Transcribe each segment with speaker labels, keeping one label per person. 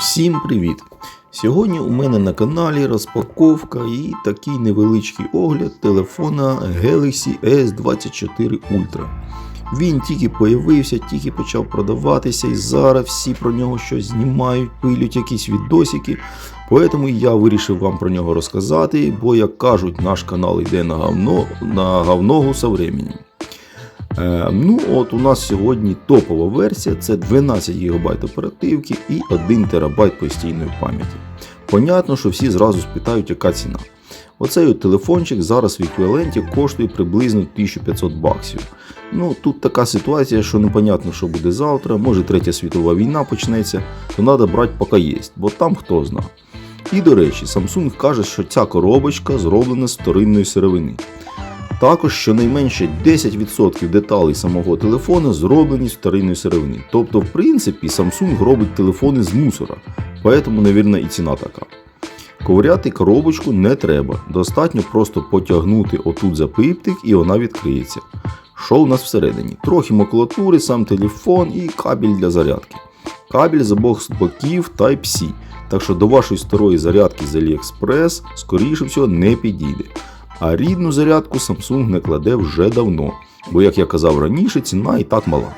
Speaker 1: Всім привіт! Сьогодні у мене на каналі розпаковка і такий невеличкий огляд телефона Galaxy S24 Ultra. Він тільки появився, тільки почав продаватися, і зараз всі про нього щось знімають, пилють якісь відосики. Поэтому я вирішив вам про нього розказати, бо, як кажуть, наш канал йде на говно, на говногу со временем. Е, ну, от у нас сьогодні топова версія це 12 ГБ оперативки і 1 ТБ постійної пам'яті. Понятно, що всі зразу спитають, яка ціна. Оцей от телефончик зараз в еквіваленті коштує приблизно 1500 баксів. Ну, тут така ситуація, що непонятно, що буде завтра, може третя світова війна почнеться, то треба брати поки є, бо там хто зна. І до речі, Samsung каже, що ця коробочка зроблена з вторинної сировини. Також щонайменше 10% деталей самого телефону зроблені з вторинної сировини. Тобто, в принципі, Samsung робить телефони з мусора, поэтому, навірно, і ціна така. Ковиряти коробочку не треба, достатньо просто потягнути отут за пиптик і вона відкриється. Що у нас всередині? Трохи макулатури, сам телефон і кабель для зарядки. Кабель з обох боків Type-C, так що до вашої старої зарядки з AliExpress, скоріше всього, не підійде. А рідну зарядку Samsung не кладе вже давно, бо, як я казав раніше, ціна і так мала.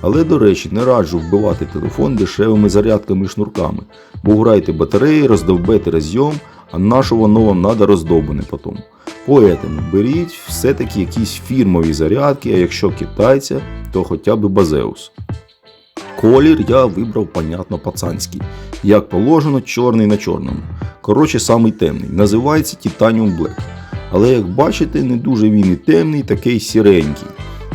Speaker 1: Але, до речі, не раджу вбивати телефон дешевими зарядками і шнурками, бо грайте батареї, роздовбете розйом, а нашого воно вам треба роздовбане потім. Поэтому беріть все-таки якісь фірмові зарядки, а якщо китайця, то хоча б базеус. Колір я вибрав, понятно, пацанський. Як положено, чорний на чорному. Коротше, самий темний. Називається Titanium Black. Але як бачите, не дуже він і темний, такий сіренький.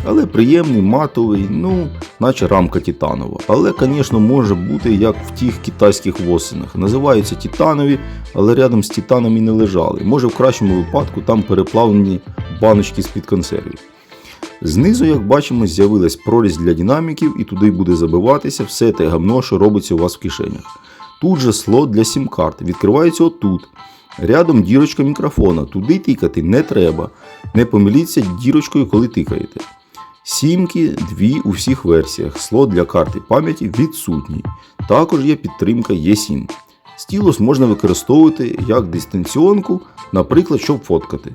Speaker 1: Але приємний, матовий, ну, наче рамка титанова. Але, звісно, може бути як в тих китайських восинах. Називаються титанові, але рядом з титанами не лежали. Може в кращому випадку там переплавлені баночки з-під консервів. Знизу, як бачимо, з'явилась прорізь для динаміків і туди буде забиватися все те гавно, що робиться у вас в кишенях. Тут же слот для сім-карт, відкривається отут. Рядом дірочка мікрофона, туди тикати не треба. Не помиліться дірочкою, коли тикаєте. Сімки дві у всіх версіях. Слот для карти пам'яті відсутній. Також є підтримка E7. Стілус можна використовувати як дистанціонку, наприклад, щоб фоткати.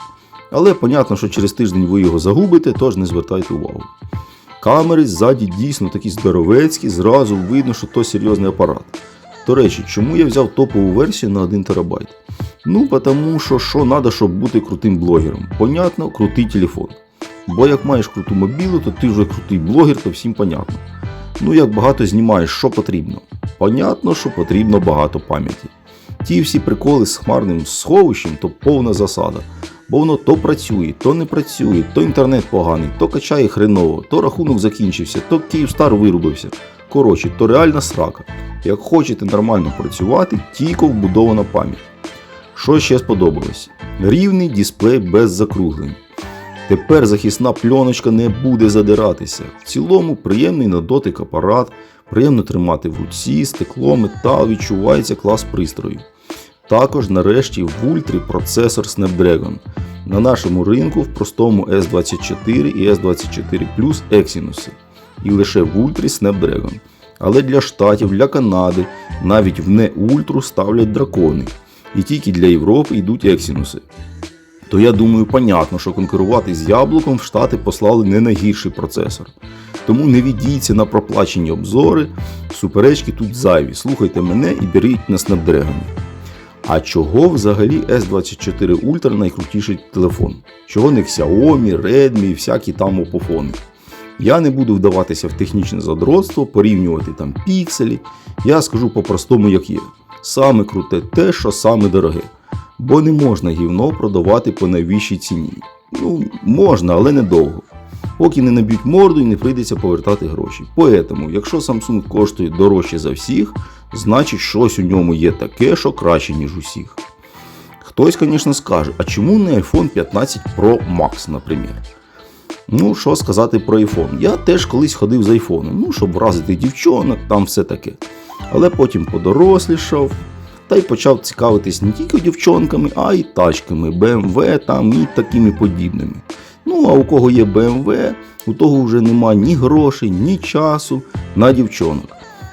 Speaker 1: Але понятно, що через тиждень ви його загубите, тож не звертайте увагу. Камери ззаді дійсно такі здоровецькі, зразу видно, що то серйозний апарат. До речі, чому я взяв топову версію на 1 ТБ? Ну, тому що що треба, щоб бути крутим блогером. Понятно, крутий телефон. Бо як маєш круту мобілу, то ти вже крутий блогер, то всім понятно. Ну, як багато знімаєш, що потрібно? Понятно, що потрібно багато пам'яті. Ті всі приколи з хмарним сховищем то повна засада. Бо воно то працює, то не працює, то інтернет поганий, то качає хреново, то рахунок закінчився, то Київстар вирубився. Коротше, то реальна срака. Як хочете нормально працювати, тільки вбудована пам'ять. Що ще сподобалось? Рівний дисплей без закруглень. Тепер захисна пленочка не буде задиратися. В цілому приємний на дотик апарат, приємно тримати в руці, стекло, метал, відчувається клас пристрою. Також нарешті в ультрі процесор Snapdragon. На нашому ринку в простому S24 і S24 Plus Exynos. І лише в ультрі Snapdragon. Але для Штатів, для Канади, навіть в не ультру ставлять дракони. І тільки для Європи йдуть Exynos. То я думаю, понятно, що конкурувати з яблуком в Штати послали не найгірший процесор. Тому не відійдіться на проплачені обзори, суперечки тут зайві. Слухайте мене і беріть на Snapdragon. А чого взагалі S24 Ultra найкрутіший телефон? Чого не Xiaomi, Redmi і всякі там опофони? Я не буду вдаватися в технічне задротство, порівнювати там пікселі. Я скажу по-простому, як є. Саме круте те, що саме дороге. Бо не можна гівно продавати по найвищій ціні. Ну, можна, але недовго. Поки не наб'ють морду і не прийдеться повертати гроші. Поэтому, якщо Samsung коштує дорожче за всіх, значить щось у ньому є таке, що краще, ніж усіх. Хтось, звісно, скаже, а чому не iPhone 15 Pro Max, наприклад? Ну, що сказати про iPhone? Я теж колись ходив з айфоном, ну, щоб вразити дівчонок, там все таке. Але потім подорослішав та й почав цікавитись не тільки дівчонками, а й тачками, BMW там і такими подібними. Ну, а у кого є BMW, у того вже нема ні грошей, ні часу на дівчонок.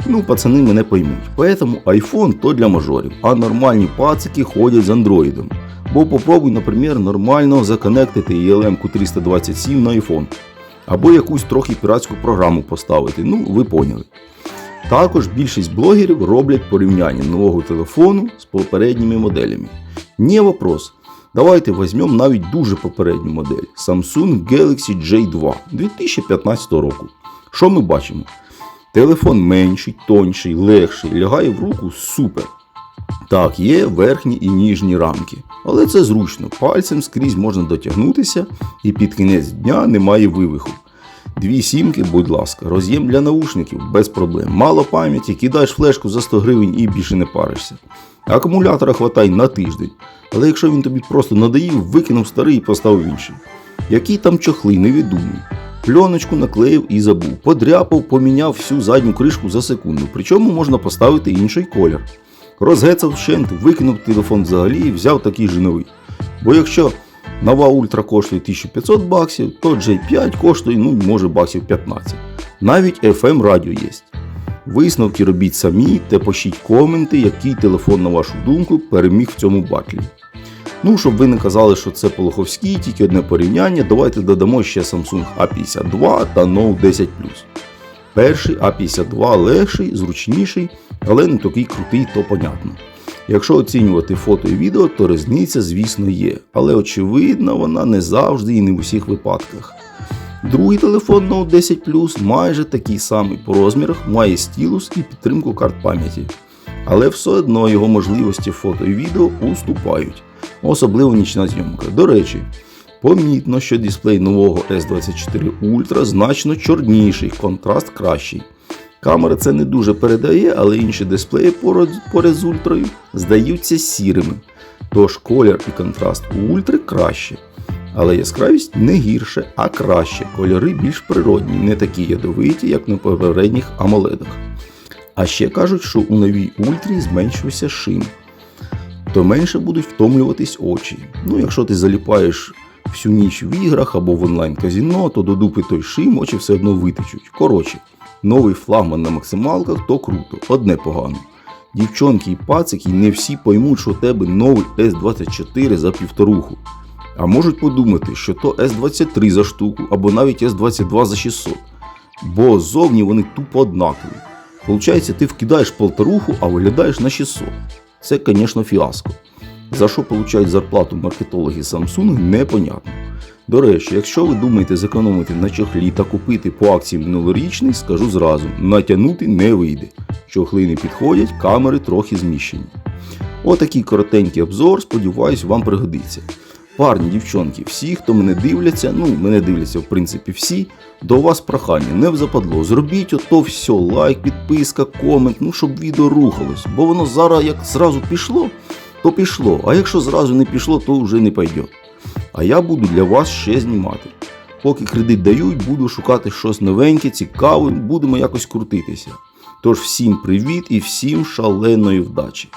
Speaker 1: Ну, пацани мене поймуть. Поэтому iPhone то для мажорів, а нормальні пацики ходять з андроїдом. Бо попробуй, наприклад, нормально законектити ELM 327 на iPhone. Або якусь трохи піратську програму поставити. Ну, ви поняли. Також більшість блогерів роблять порівняння нового телефону з попередніми моделями. Не вопрос. Давайте візьмемо навіть дуже попередню модель Samsung Galaxy J2 2015 року. Що ми бачимо? Телефон менший, тонший, легший, лягає в руку супер. Так, є верхні і ніжні рамки, але це зручно. Пальцем скрізь можна дотягнутися і під кінець дня немає вивиху. Дві сімки, будь ласка, роз'єм для наушників без проблем. Мало пам'яті, кидаєш флешку за 100 гривень і більше не паришся. Акумулятора хватає на тиждень, але якщо він тобі просто надоїв, викинув старий і поставив інший. Які там чохли, невідомі. Пленочку наклеїв і забув. Подряпав, поміняв всю задню кришку за секунду. Причому можна поставити інший колір. Розгецав вщент, викинув телефон взагалі і взяв такий же новий. Бо якщо нова ультра коштує 1500 баксів, то J5 коштує, ну, може, баксів 15. Навіть FM радіо є. Висновки робіть самі та пишіть коменти, який телефон, на вашу думку, переміг в цьому батлі. Ну, щоб ви не казали, що це Полоховський, тільки одне порівняння, давайте додамо ще Samsung A52 та Note 10 Перший А52 легший, зручніший, але не такий крутий, то понятно. Якщо оцінювати фото і відео, то різниця, звісно, є, але очевидно, вона не завжди і не в усіх випадках. Другий телефон Note 10 Plus майже такий самий по розмірах, має стілус і підтримку карт пам'яті. Але все одно його можливості фото і відео уступають, особливо нічна зйомка. До речі, помітно, що дисплей нового S24 Ultra значно чорніший, контраст кращий. Камера це не дуже передає, але інші дисплеї поряд, з ультрою здаються сірими. Тож колір і контраст у ультри краще. Але яскравість не гірше, а краще. Кольори більш природні, не такі ядовиті, як на попередніх AMOLED. А ще кажуть, що у новій ультрі зменшився шим, то менше будуть втомлюватись очі. Ну, якщо ти заліпаєш всю ніч в іграх або в онлайн-казіно, то до дупи той шим очі все одно витечуть. Коротше, новий флагман на максималках то круто, одне погано. Дівчонки і пацики не всі поймуть, що у тебе новий S24 за півторуху. А можуть подумати, що то S23 за штуку або навіть S22 за 600. Бо зовні вони тупо однакові. Получається, ти вкидаєш полторуху, а виглядаєш на 600. Це, звісно, фіаско. За що получають зарплату маркетологи Samsung, непонятно. До речі, якщо ви думаєте зекономити на чохлі та купити по акції минулорічний, скажу зразу, натягнути не вийде. Чохли не підходять, камери трохи зміщені. Отакий коротенький обзор, сподіваюсь, вам пригодиться. Парні, дівчонки, всі, хто мене дивляться, ну, мене дивляться, в принципі, всі, до вас прохання, не в западло. Зробіть ото все, лайк, підписка, комент, ну, щоб відео рухалось. Бо воно зараз як зразу пішло, то пішло. А якщо зразу не пішло, то вже не пойде. А я буду для вас ще знімати. Поки кредит дають, буду шукати щось новеньке, цікаве, будемо якось крутитися. Тож всім привіт і всім шаленої вдачі!